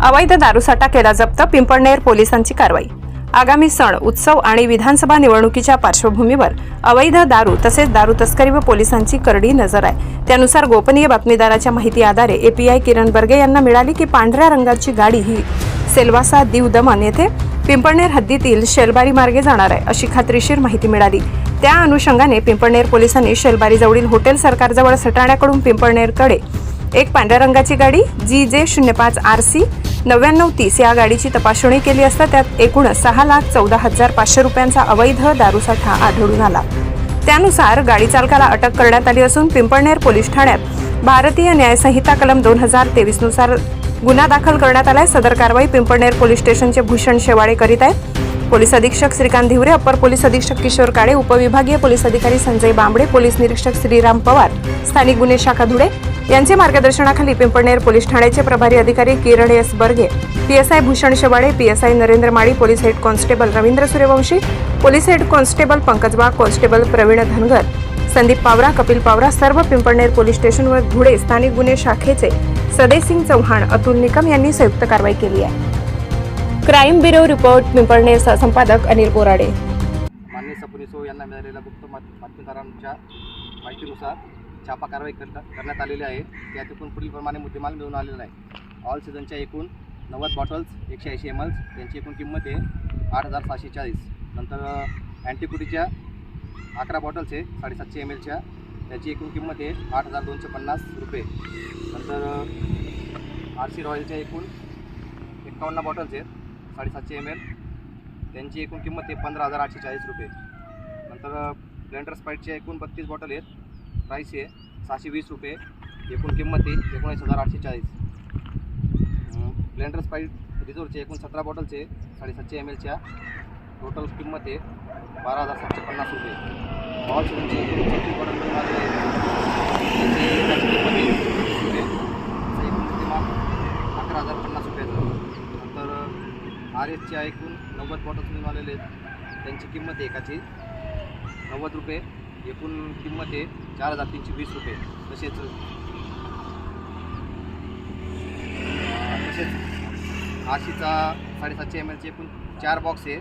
अवैध दारूसाठा केला जप्त पिंपळनेर पोलिसांची कारवाई. आगामी सण उत्सव आणि विधानसभा निवडणुकीच्या पार्श्वभूमीवर अवैध दारू तसेच दारू तस्करी व पोलिसांची करडी नजर आहे. त्यानुसार गोपनीय बातमीदाराच्या माहिती आधारे एपीआय किरण बर्गे यांना मिळाली की पांढऱ्या रंगाची गाडी ही सेल्वासा दीव दमन येथे पिंपळनेर हद्दीतील शेलबारी मार्गे जाणार आहे अशी खात्रीशीर माहिती मिळाली. त्या अनुषंगाने पिंपळनेर पोलिसांनी शेलबारीजवळील हॉटेल सरकारजवळ सटाण्याकडून पिंपळनेरकडे एक पांढऱ्या रंगाची गाडी जी जे शून्य पाच आर सी नव्याण्णव तीस या गाडीची तपासणी केली असता त्यात एकूण सहा लाख चौदा हजार पाचशे रुपयांचा अवैध दारूसाठा आढळून आला. त्यानुसार गाडी चालकाला अटक करण्यात आली असून पिंपळनेर पोलीस ठाण्यात भारतीय न्यायसंहिता कलम दोन हजार तेवीसनुसार गुन्हा दाखल करण्यात आलाय. सदर कारवाई पिंपळनेर पोलीस स्टेशनचे भूषण शेवाळे करीत आहेत. पोलीस अधीक्षक श्रीकांत धिवरे अप्पर पोलीस अधीक्षक किशोर काळे उपविभागीय पोलीस अधिकारी संजय बांबडे पोलीस निरीक्षक श्रीराम पवार स्थानिक गुन्हे शाखा धुळे यांचे मार्गदर्शनाखाली पिंपळनेर पोलीस ठाण्याचे प्रभारी अधिकारी Kiran S Barge PSI Bhushan Shewale PSI Narendra Mali police head constable Ravindra Suryavanshi police head constable Pankaj Wagh constable Pravin Dhangar Sandeep Pawara Kapil Pawara सर्व पिंपळनेर पोलीस स्टेशनवर धुळे स्थानिक गुन्हे शाखेचे सदैसिंग चव्हाण अतुल निकम यांनी संयुक्त कारवाई केली आहे. क्राईम ब्युरो रिपोर्ट पिंपळनेर सहसंपादक अनिल बोराडे. माननीय सपोनिसो यांना मिळालेल्या गुप्त बातमीदारांच्या माहितीनुसार छापा कारवाई करण्यात आलेली आहे. त्यात एकूण पुढीलप्रमाणे मुद्देमाल मिळून आलेला आहे ऑल सीझनच्या एकूण नव्वद बॉटल्स एकशे ऐंशी एम एल्स त्यांची एकूण किंमत आहे आठ हजार सहाशे चाळीस. नंतर अँटीकुटीच्या अकरा बॉटल्स आहे साडेसातशे एम एलच्या त्याची एकूण किंमत आहे आठ हजार दोनशे पन्नास रुपये. नंतर आर सी रॉयलच्या एकूण एकावन्न बॉटल्स आहेत साडेसातशे एम एल त्यांची एकूण किंमत आहे पंधरा हजार आठशे चाळीस रुपये. नंतर ब्लेंडर स्पाईटच्या एकूण बत्तीस बॉटल आहेत प्राईस आहे सहाशे वीस रुपये एकूण किंमत आहे एकोणीस हजार आठशे चाळीस. ब्लेंडर स्पाईट रिझोरचे एकूण सतरा बॉटलचे साडेसातशे एम एलच्या टोटल किंमत आहे बारा हजार सातशे पन्नास रुपये. बॉल सीझनचे म्हणजे एकूण बॉटल एकूण अकरा हजार पन्नास रुपयाचं. नंतर आर एसच्या एकूण नव्वद बॉटल्स मिळून आलेले आहेत. त्यांची किंमत आहे एकाची नव्वद रुपये. एकूण किंमत आहे चार हजार तीनशे वीस रुपये. तसेच तसेच आशीचा साडेसातशे एम एलचे एकूण चार बॉक्स आहे.